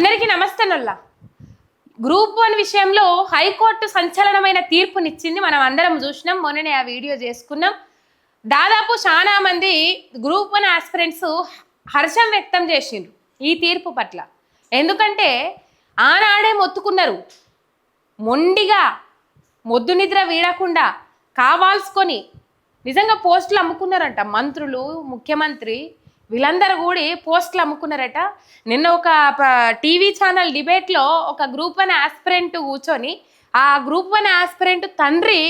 అందరికీ నమస్తేనల్లా group one విషయంలో హైకోర్టు సంచలనమైన తీర్పునిచ్చింది మనం అందరం చూసినాం మొన్ననే ఆ వీడియో చేసుకున్నాం. దాదాపు చాలా మంది గ్రూప్ వన్ ఆస్పిరెంట్స్ హర్షం వ్యక్తం చేసిండ్రు ఈ తీర్పు పట్ల. ఎందుకంటే ఆనాడే మొత్తుకున్నారు. మొండిగా మొద్దు నిద్ర వీడకుండా కావాల్సుకొని నిజంగా పోస్టులు అమ్ముకున్నారంట మంత్రులు ముఖ్యమంత్రి. వీళ్ళందరూ కూడా పోస్టులు అమ్ముకున్నారట. నిన్న ఒక టీవీ ఛానల్ డిబేట్లో ఒక గ్రూప్ వన్ ఆస్పిరెంట్ కూర్చొని ఆ గ్రూప్ వన్ ఆస్పిరెంట్ తండ్రి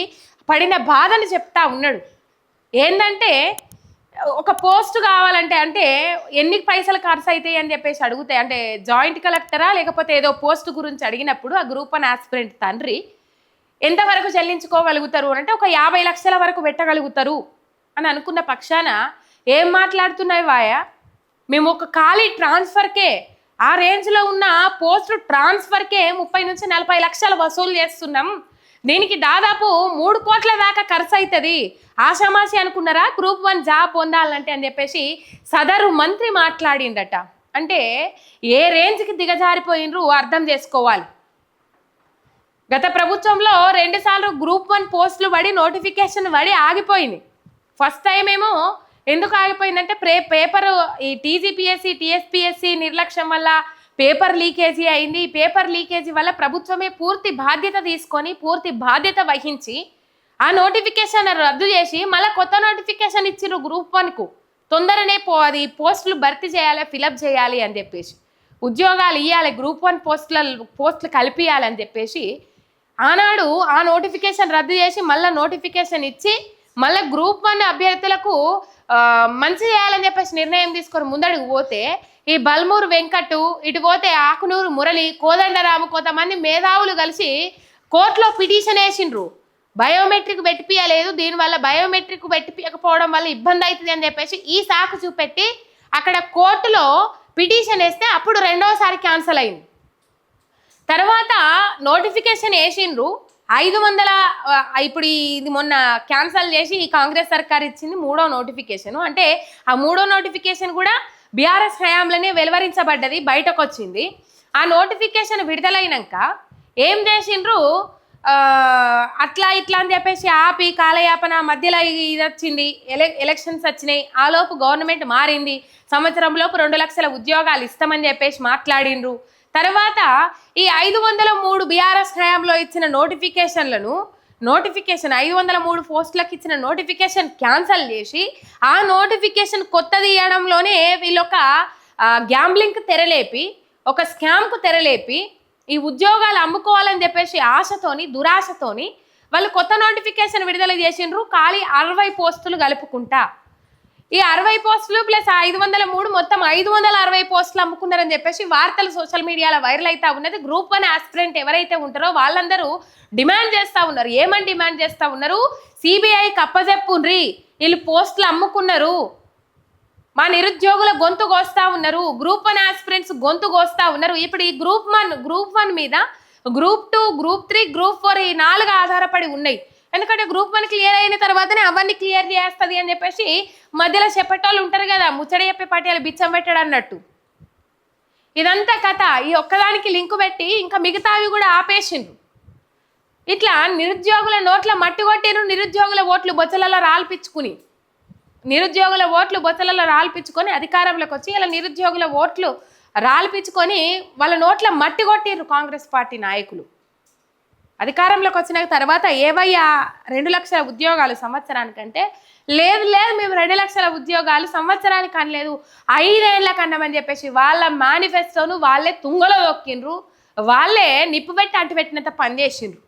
పడిన బాధను చెప్తా ఉన్నాడు. ఏంటంటే ఒక పోస్ట్ కావాలంటే అంటే ఎన్ని పైసలు ఖర్చు అవుతాయి అని చెప్పేసి అడుగుతాయి అంటే జాయింట్ కలెక్టరా లేకపోతే ఏదో పోస్ట్ గురించి అడిగినప్పుడు ఆ గ్రూప్ వన్ ఆస్పిరెంట్ తండ్రి ఎంతవరకు చెల్లించుకోగలుగుతారు? అని అంటే ఒక యాభై లక్షల వరకు పెట్టగలుగుతారు. అని అనుకున్న పక్షాన ఏం మాట్లాడుతున్నాయి వాయా? మేము ఒక ఖాళీ ట్రాన్స్ఫర్కే ఆ రేంజ్లో ఉన్న పోస్ట్ ట్రాన్స్ఫర్కే ముప్పై నుంచి నలభై లక్షలు వసూలు చేస్తున్నాం. దీనికి దాదాపు మూడు కోట్ల దాకా ఖర్చు అవుతుంది ఆషామాషి అనుకున్నారా? గ్రూప్ వన్ జాబ్ పొందాలంటే అని చెప్పేసి సదరు మంత్రి మాట్లాడిందట. అంటే ఏ రేంజ్కి దిగజారిపోయినరు అర్థం చేసుకోవాలి. గత ప్రభుత్వంలో రెండుసార్లు గ్రూప్ వన్ పోస్టులు పడి నోటిఫికేషన్ పడి ఆగిపోయింది. ఫస్ట్ టైం ఏమో ఎందుకు ఆగిపోయిందంటే ప్రే పేపర్ ఈ టీజీపీఎస్సి టీఎస్పీఎస్సి నిర్లక్ష్యం వల్ల పేపర్ లీకేజీ అయింది. ఈ పేపర్ లీకేజీ వల్ల ప్రభుత్వమే పూర్తి బాధ్యత తీసుకొని పూర్తి బాధ్యత వహించి ఆ నోటిఫికేషన్ రద్దు చేసి మళ్ళీ కొత్త నోటిఫికేషన్ ఇచ్చిర్రు గ్రూప్ వన్కు తొందరనే పో అది పోస్టులు భర్తీ చేయాలి ఫిలప్ చేయాలి అని చెప్పేసి. ఉద్యోగాలు ఇవ్వాలి గ్రూప్ వన్ పోస్టుల పోస్టులు కలిపియాలని చెప్పేసి. ఆనాడు ఆ నోటిఫికేషన్ రద్దు చేసి మళ్ళీ నోటిఫికేషన్ ఇచ్చి మళ్ళీ గ్రూప్ వన్ అభ్యర్థులకు మంచి చేయాలని చెప్పేసి నిర్ణయం తీసుకొని ముందడుగు పోతే ఈ బల్మూరు వెంకట్ ఇటు పోతే ఆకునూరు మురళి కోదండరాము కొంతమంది మేధావులు కలిసి కోర్టులో పిటిషన్ వేసిండ్రు. బయోమెట్రిక్ పెట్టిపియలేదు దీనివల్ల బయోమెట్రిక్ పెట్టిపియకపోవడం వల్ల ఇబ్బంది అవుతుంది అని చెప్పేసి ఈ సాకు చూపెట్టి అక్కడ కోర్టులో పిటిషన్ వేస్తే అప్పుడు రెండోసారి క్యాన్సల్ అయింది. తర్వాత నోటిఫికేషన్ వేసిండ్రు. ఐదు వందల ఇప్పుడు ఈ- ఇది మొన్న క్యాన్సల్ చేసి ఈ కాంగ్రెస్ సర్కార్ ఇచ్చింది మూడో నోటిఫికేషన్. అంటే ఆ మూడో నోటిఫికేషన్ కూడా బీఆర్ఎస్ హయాంలోనే వెలువరించబడ్డది బయటకు వచ్చింది ఆ నోటిఫికేషన్ విడుదలైనాక ఏం చేసిండ్రు? అట్లా ఇట్లా అని చెప్పేసి ఆపి కాలయాపన మధ్యలో ఇది వచ్చింది ఎలె ఎలక్షన్స్ వచ్చినాయి. ఆ లోపు గవర్నమెంట్ మారింది. సంవత్సరంలోపు రెండు లక్షల ఉద్యోగాలు ఇస్తామని చెప్పేసి మాట్లాడిండ్రు. తర్వాత ఈ ఐదు వందల మూడు బీఆర్ఎస్ హయాంలో ఇచ్చిన నోటిఫికేషన్లను నోటిఫికేషన్ ఐదు వందల మూడు పోస్టులకు ఇచ్చిన నోటిఫికేషన్ క్యాన్సల్ చేసి ఆ నోటిఫికేషన్ కొత్తది ఇవ్వడంలోనే వీళ్ళొక గ్యాంబ్లింగ్కి తెరలేపి ఒక స్కామ్కు తెరలేపి ఈ ఉద్యోగాలు అమ్ముకోవాలని చెప్పేసి ఆశతోని దురాశతోని వాళ్ళు కొత్త నోటిఫికేషన్ విడుదల చేసిండ్రు ఖాళీ అరవై పోస్టులు కలుపుకుంటా ఈ అరవై పోస్టులు ప్లస్ ఐదు వందల మూడు మొత్తం ఐదు వందల అరవై పోస్టులు అమ్ముకున్నారని చెప్పేసి వార్తలు సోషల్ మీడియాలో వైరల్ అవుతా ఉన్నది. గ్రూప్ వన్ ఆస్పిరెంట్ ఎవరైతే ఉంటారో వాళ్ళందరూ డిమాండ్ చేస్తూ ఉన్నారు. ఏమని డిమాండ్ చేస్తూ ఉన్నారు? సిబిఐ కప్పజెప్పుండ్రి. వీళ్ళు పోస్టులు అమ్ముకున్నారు. మా నిరుద్యోగుల గొంతు కోస్తా ఉన్నారు. గ్రూప్ వన్ ఆస్పిరెంట్స్ గొంతు కోస్తా ఉన్నారు. ఇప్పుడు ఈ గ్రూప్ వన్ గ్రూప్ వన్ మీద group two group three group four ఈ నాలుగు ఆధారపడి ఉన్నాయి. ఎందుకంటే గ్రూప్ వన్ క్లియర్ అయిన తర్వాతనే అవన్నీ క్లియర్ చేస్తుంది అని చెప్పేసి మధ్యలో చెప్పేటోళ్ళు ఉంటారు కదా ముచ్చట చెప్పే పట్యాలు బిచ్చం పెట్టాడు అన్నట్టు. ఇదంతా కథ. ఈ ఒక్కదానికి లింకు పెట్టి ఇంకా మిగతావి కూడా ఆపేసిండ్రు. ఇట్లా నిరుద్యోగుల నోట్ల మట్టి కొట్టిరు నిరుద్యోగుల ఓట్లు బొచ్చలలో రాల్పించుకుని. నిరుద్యోగుల ఓట్లు బొచ్చలలో రాల్పించుకొని అధికారంలోకి వచ్చి ఇలా నిరుద్యోగుల ఓట్లు రాల్పించుకొని వాళ్ళ నోట్ల మట్టి కొట్టిర్రు కాంగ్రెస్ పార్టీ నాయకులు. అధికారంలోకి వచ్చిన తర్వాత ఏవయ్యా? రెండు లక్షల ఉద్యోగాలు సంవత్సరానికంటే? లేదు లేదు మేము రెండు లక్షల ఉద్యోగాలు సంవత్సరానికి అనలేదు. ఐదేళ్ళ కన్నామని చెప్పేసి వాళ్ళ మేనిఫెస్టోను వాళ్ళే తుంగలో దొక్కిండ్రు వాళ్ళే నిప్పు పెట్టి అంటు పెట్టినంత పనిచేసిండ్రు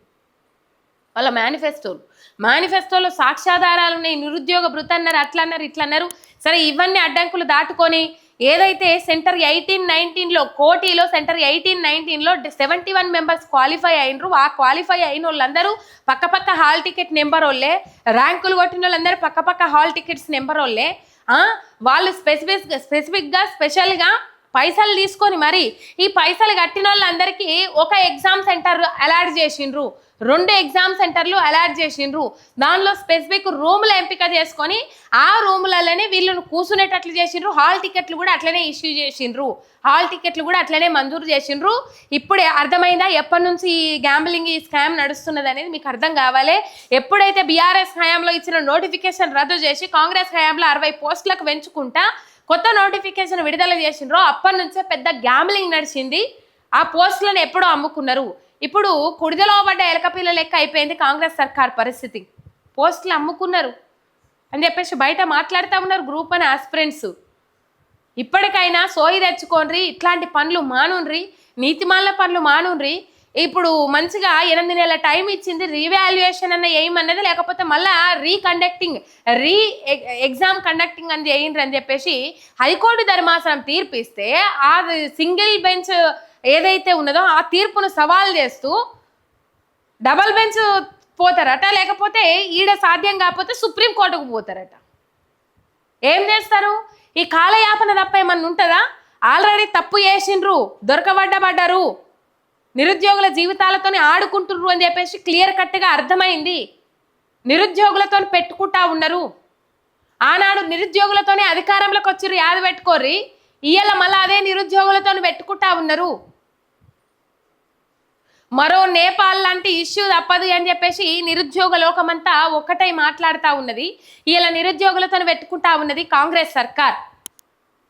వాళ్ళ మేనిఫెస్టోలు మేనిఫెస్టోలో సాక్ష్యాధారాలు ఉన్నాయి నిరుద్యోగ భృతి అన్నారు ఇట్లన్నారు. అన్నారు ఇట్లా అన్నారు సరే ఇవన్నీ అడ్డంకులు దాటుకొని ఏదైతే సెంటర్ ఎయిటీన్ నైన్టీన్లో కోటిలో సెంటర్ ఎయిటీన్ నైన్టీన్లో సెవెంటీ వన్ మెంబర్స్ క్వాలిఫై అయినరు. ఆ క్వాలిఫై అయిన వాళ్ళందరూ పక్కపక్క హాల్ టికెట్ నెంబర్ వాళ్ళే ర్యాంకులు కొట్టిన వాళ్ళందరూ పక్కపక్క హాల్ టికెట్స్ నెంబర్ వాళ్ళే వాళ్ళు స్పెసిఫిక్ స్పెసిఫిక్గా స్పెషల్గా పైసలు తీసుకొని మరి ఈ పైసలు కట్టిన వాళ్ళందరికీ ఒక ఎగ్జామ్ సెంటర్ అలాట్ చేసిండ్రు. రెండు ఎగ్జామ్ సెంటర్లు అలాట్ చేసిండ్రు. దానిలో స్పెసిఫిక్ రూములు ఎంపిక చేసుకొని ఆ రూములలోనే వీళ్ళను కూర్చునేటట్లు చేసిండ్రు. హాల్ టికెట్లు కూడా అట్లనే ఇష్యూ చేసిండ్రు. హాల్ టికెట్లు కూడా అట్లనే మంజూరు చేసిండ్రు. ఇప్పుడే అర్థమైందా ఎప్పటి నుంచి ఈ గ్యాంబ్లింగ్ ఈ స్కామ్ నడుస్తున్నది అనేది మీకు అర్థం కావాలి? ఎప్పుడైతే బీఆర్ఎస్ హయాంలో ఇచ్చిన నోటిఫికేషన్ రద్దు చేసి కాంగ్రెస్ హయాంలో అరవై పోస్టులకు పెంచుకుంటా కొత్త నోటిఫికేషన్ విడుదల చేసిండ్రో అప్పటి నుంచే పెద్ద గ్యాంబ్లింగ్ నడిచింది. ఆ పోస్టులను ఎప్పుడో అమ్ముకున్నారు. ఇప్పుడు కుడిదలో పడ్డ ఎలకపిల్ల లెక్క అయిపోయింది కాంగ్రెస్ సర్కార్ పరిస్థితి. పోస్టులు అమ్ముకున్నారు. అని చెప్పేసి బయట మాట్లాడుతూ ఉన్నారు గ్రూప్ అని ఆస్పిరెంట్స్ ఇప్పటికైనా సోయి తెచ్చుకోండి ఇట్లాంటి పనులు మానుండ్రి నీతిమాల పనులు మానుండ్రి ఇప్పుడు మంచిగా ఎనిమిది నెలల టైం ఇచ్చింది రీవాల్యుయేషన్ అన్న ఏమన్నది లేకపోతే మళ్ళా రీకండక్టింగ్ రీ ఎగ్జామ్ కండక్టింగ్ అని చేయండి అని చెప్పేసి హైకోర్టు ధర్మాసనం తీర్పిస్తే ఆ సింగిల్ బెంచ్ ఏదైతే ఉన్నదో ఆ తీర్పును సవాల్ చేస్తూ డబల్ బెంచ్ పోతారట లేకపోతే ఈడ సాధ్యం కాకపోతే సుప్రీంకోర్టుకు పోతారట. ఏం చేస్తారు? ఈ కాలయాపన తప్ప ఏమన్నా ఉంటుందా? ఆల్రెడీ తప్పు చేసిండ్రు దొరకబడ్డబడ్డారు నిరుద్యోగుల జీవితాలతోనే ఆడుకుంటుర్రు అని చెప్పేసి క్లియర్ కట్గా అర్థమైంది. నిరుద్యోగులతో పెట్టుకుంటా ఉన్నారు. ఆనాడు నిరుద్యోగులతోనే అధికారంలోకి వచ్చిర్రు యాద పెట్టుకోర్రి. ఇయ్యాల మళ్ళీ అదే నిరుద్యోగులతో పెట్టుకుంటా ఉన్నారు. మరో నేపాల్ లాంటి ఇష్యూ తప్పదు అని చెప్పేసి నిరుద్యోగ లోకమంతా ఒక్కటై మాట్లాడుతూ ఉన్నది. ఇలా నిరుద్యోగులతో పెట్టుకుంటా ఉన్నది కాంగ్రెస్ సర్కార్.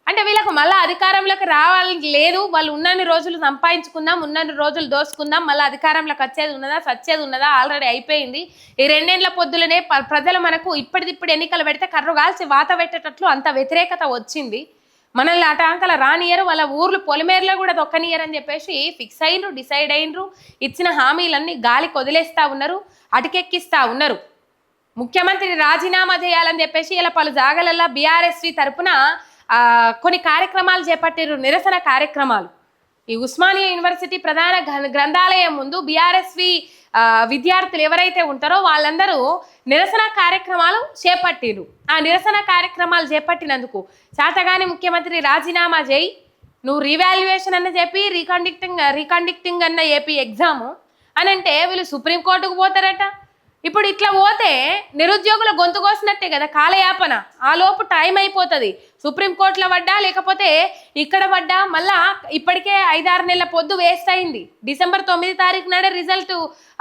అంటే వీళ్ళకు మళ్ళీ అధికారంలోకి రావాలని లేదు. వాళ్ళు ఉన్నన్ని రోజులు సంపాదించుకుందాం ఉన్నన్ని రోజులు దోసుకుందాం మళ్ళీ అధికారంలోకి వచ్చేది ఉన్నదా సచ్చేది ఉన్నదా ఆల్రెడీ అయిపోయింది. ఈ రెండేళ్ళ పొద్దులనే ప- ప్రజలు మనకు ఇప్పటిదిప్పుడు ఎన్నికలు పెడితే కర్రు కాల్చి వాత పెట్టేటట్లు అంత వ్యతిరేకత వచ్చింది. మనల్ని అటాంకల రానియరు వాళ్ళ ఊర్లు పొలిమేరలో కూడా దొక్కనియరు అని చెప్పేసి ఫిక్స్ అయినరు డిసైడ్ అయినరు. ఇచ్చిన హామీలన్నీ గాలికి వదిలేస్తా ఉన్నారు అటుకెక్కిస్తూ ఉన్నారు. ముఖ్యమంత్రి రాజీనామా చేయాలని చెప్పేసి ఇలా పలు జాగలల్లో బీఆర్ఎస్వి తరపున కొన్ని కార్యక్రమాలు చేపట్టారు నిరసన కార్యక్రమాలు. ఈ ఉస్మానియా యూనివర్సిటీ ప్రధాన గ్రంథాలయం ముందు బీఆర్ఎస్వి విద్యార్థులు ఎవరైతే ఉంటారో వాళ్ళందరూ నిరసన కార్యక్రమాలు చేపట్టిరు ఆ నిరసన కార్యక్రమాలు చేపట్టినందుకు శాతగాని ముఖ్యమంత్రి రాజీనామా చేయి నువ్వు రీవాల్యుయేషన్ అన్న చెప్పి రీకండక్టింగ్ రీకండక్టింగ్ అన్న ఏపీ ఎగ్జాము అని అంటే వీళ్ళు సుప్రీంకోర్టుకు పోతారట. ఇప్పుడు ఇట్లా పోతే నిరుద్యోగుల గొంతు కోసినట్టే కదా కాలయాపన. ఆ లోపు టైం అయిపోతుంది. సుప్రీంకోర్టులో పడ్డా లేకపోతే ఇక్కడ పడ్డా మళ్ళా ఇప్పటికే ఐదారు నెలల పొద్దు వేస్ట్ అయింది. డిసెంబర్ తొమ్మిది తారీఖు నాడే రిజల్ట్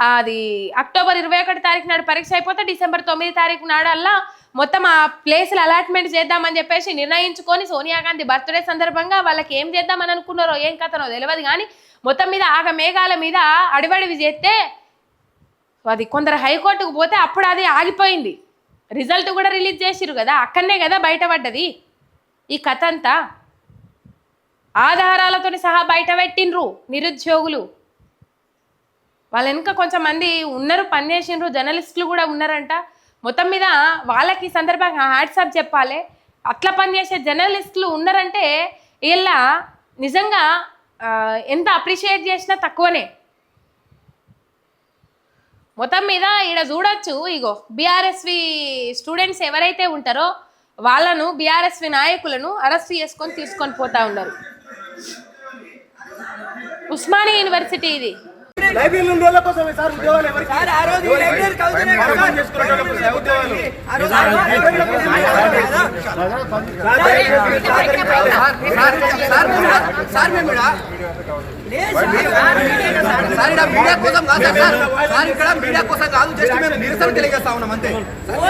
అది అక్టోబర్ ఇరవై ఒకటి తారీఖు నాడు పరీక్ష అయిపోతే డిసెంబర్ తొమ్మిది తారీఖు నాడల్లా మొత్తం ఆ ప్లేసులు అలాట్మెంట్ చేద్దామని చెప్పేసి నిర్ణయించుకొని సోనియా గాంధీ బర్త్డే సందర్భంగా వాళ్ళకి ఏం చేద్దామని అనుకున్నారో ఏం కథనో తెలియదు కానీ మొత్తం మీద ఆగ మేఘాల మీద అడివడివి చేస్తే అది కొందరు హైకోర్టుకు పోతే అప్పుడు అది ఆగిపోయింది. రిజల్ట్ కూడా రిలీజ్ చేసిరు కదా అక్కడనే కదా బయటపడ్డది. ఈ కథ అంతా ఆధారాలతో సహా బయట పెట్టిండ్రు నిరుద్యోగులు. వాళ్ళ వెనుక కొంచెం మంది ఉన్నారు పనిచేసిండ్రు జర్నలిస్టులు కూడా ఉన్నారంట. మొత్తం మీద వాళ్ళకి ఈ సందర్భంగా హ్యాట్సాప్ చెప్పాలి. అట్లా పనిచేసే జర్నలిస్టులు ఉన్నారంటే వీళ్ళ నిజంగా ఎంత అప్రిషియేట్ చేసినా తక్కువనే. మొత్తం మీద ఈడ చూడొచ్చు ఇగో బీఆర్ఎస్వి స్టూడెంట్స్ ఎవరైతే ఉంటారో వాళ్ళను బీఆర్ఎస్వి నాయకులను అరెస్ట్ చేసుకొని తీసుకొని పోతా ఉన్నారు. ఉస్మానియా యూనివర్సిటీ ఇది. లైబ్రరీలు సార్ ఉద్యోగాలు మీడియా కోసం కాదు సార్, సార్ ఇక్కడ మీడియా కోసం కాదు జస్ట్ మేము నిరసన తెలియజేస్తా ఉన్నాం అంతే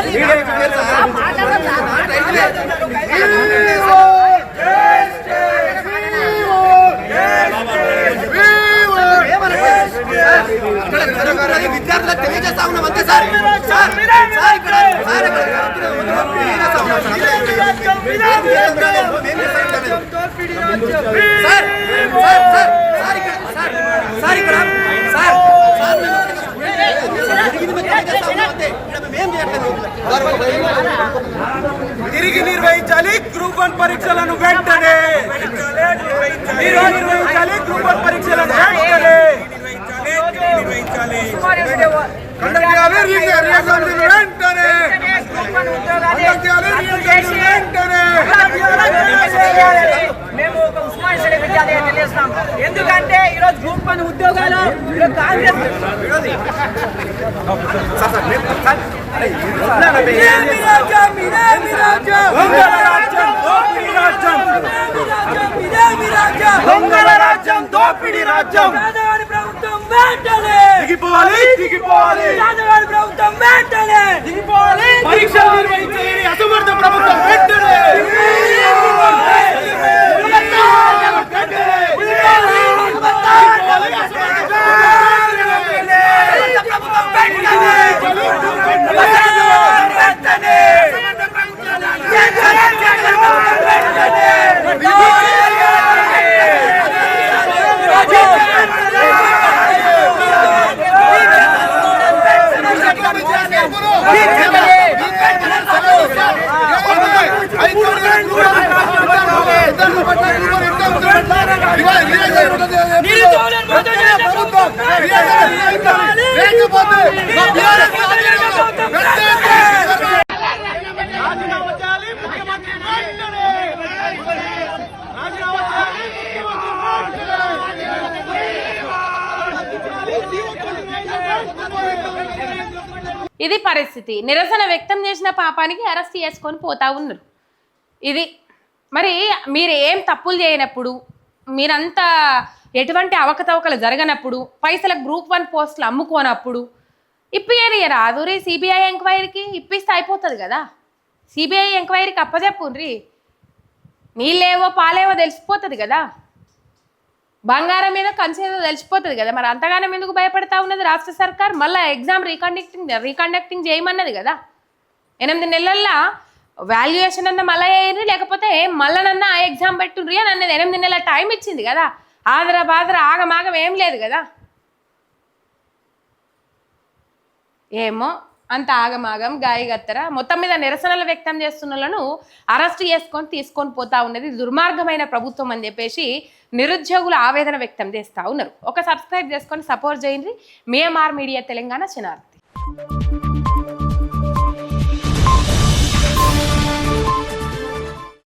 మీడియా పేరు సార్. సార్, రైట్ లేదు. ఏమనట్లేదు. ఇక్కడ జరుగుతున్నది విద్యార్థులకు తెలియజేస్తా ఉన్నాం అంతే సార్. సార్ సార్ ఇక్కడ సార్ ఇక్కడ జరుగుతున్నది మొత్తం తెలియజేస్తా ఉన్నాం సార్. మేము చేస్తాం లేదు. సార్ సార్ సార్ సార్ ఇక్కడ సార్ సార్ ఇక్కడ సార్ సార్ జరిగింది మేము తెలియజేస్తా ఉన్నాం అంతే. ఇక్కడ మేము ఏం చేయట్లేదు తిరిగి నిర్వహించాలి గ్రూప్ వన్ పరీక్షలను వెంటనే తిరిగి నిర్వహించాలి గ్రూప్ వన్ పరీక్షలను వెంటనే కండక్ట్ చేయాలి రీ- రీఎగ్జామినేషన్ వెంటనే కండక్ట్ చేయాలి రీఎగ్జామినేషన్ వెంటనే మేము ఒక ఉస్మాన్ ఎందుకంటే ఈరోజు గ్రూప్ వన్ ఉద్యోగాలు కాంగ్రెస్. రాజ్యం, దోపిడీ రాజ్యం ప్రభుత్వం వెంటనే. దిగిపోవాలి దిగిపోవాలి. ప్రభుత్వం వెంటనే. దిగిపోవాలి. పరీక్షలు నిర్వహించే ఈ అసమర్థ ప్రభుత్వం వెంటనే నిరుద్యోగులను మోసం చేసే ప్రభుత్వం రాజీనామా చేయాలి ముఖ్యమంత్రి వెంటనే రాజీనామా చేయాలి ముఖ్యమంత్రి ఇది పరిస్థితి. నిరసన వ్యక్తం చేసిన పాపానికి అరెస్ట్ చేసుకొని పోతా ఉన్నారు. ఇది మరి మీరు ఏం తప్పులు చేయనప్పుడు మీరంతా ఎటువంటి అవకతవకలు జరగనప్పుడు పైసల గ్రూప్ వన్ పోస్టులు అమ్ముకోనప్పుడు ఇప్పియని రాదు రీ సిబిఐ ఎంక్వైరీకి? ఇప్పిస్తే అయిపోతుంది కదా. సిబిఐ ఎంక్వైరీకి అప్పచెప్పుండ్రి నీళ్ళేవో పాలేవో తెలిసిపోతుంది కదా. బంగారం మీద కంచేదో తెలిసిపోతుంది కదా. మరి అంతగానం ఎందుకు భయపడతా ఉన్నది రాష్ట్ర సర్కార్? మళ్ళీ ఎగ్జామ్ రీకండక్టింగ్ రీకండక్టింగ్ చేయమన్నది కదా. ఎనిమిది నెలల్లో వాల్యుయేషన్ అన్న మళ్ళీ వేయండి లేకపోతే మళ్ళనన్నా ఆ ఎగ్జామ్ పెట్టుండ్రి అని అన్నది. ఎనిమిది నెలల టైం ఇచ్చింది కదా. ఆదర బాదర ఆగమాగం ఏం లేదు కదా. ఏమో అంత ఆగమాగం గాయగత్తర. మొత్తం మీద నిరసనలు వ్యక్తం చేస్తున్న వాళ్ళను అరెస్ట్ చేసుకొని తీసుకొని పోతా ఉన్నది దుర్మార్గమైన ప్రభుత్వం అని చెప్పేసి నిరుద్యోగులు ఆవేదన వ్యక్తం చేస్తూ ఉన్నారు. ఒక సబ్స్క్రైబ్ చేసుకొని సపోర్ట్ చేయండి. మిఎంఆర్ మీడియా తెలంగాణ చినార్తి